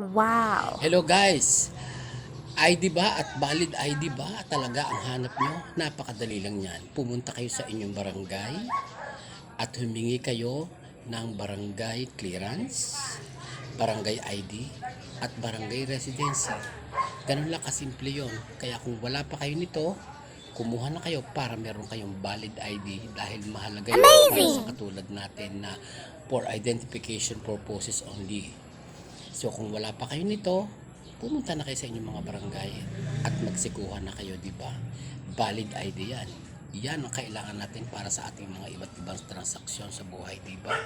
Wow. Hello guys! ID ba at valid ID ba talaga ang hanap nyo? Napakadali lang yan. Pumunta kayo sa inyong barangay at humingi kayo ng barangay clearance, barangay ID, at barangay residency. Ganun lang kasimple yon. Kaya kung wala pa kayo nito, kumuha na kayo para meron kayong valid ID dahil mahalaga yun para sa katulad natin na for identification purposes only. So kung wala pa kayo nito, pumunta na kayo sa inyong mga barangay at magsikuha na kayo, di ba? Valid ID yan. Yan ang kailangan natin para sa ating mga iba't ibang transaksyon sa buhay, di ba?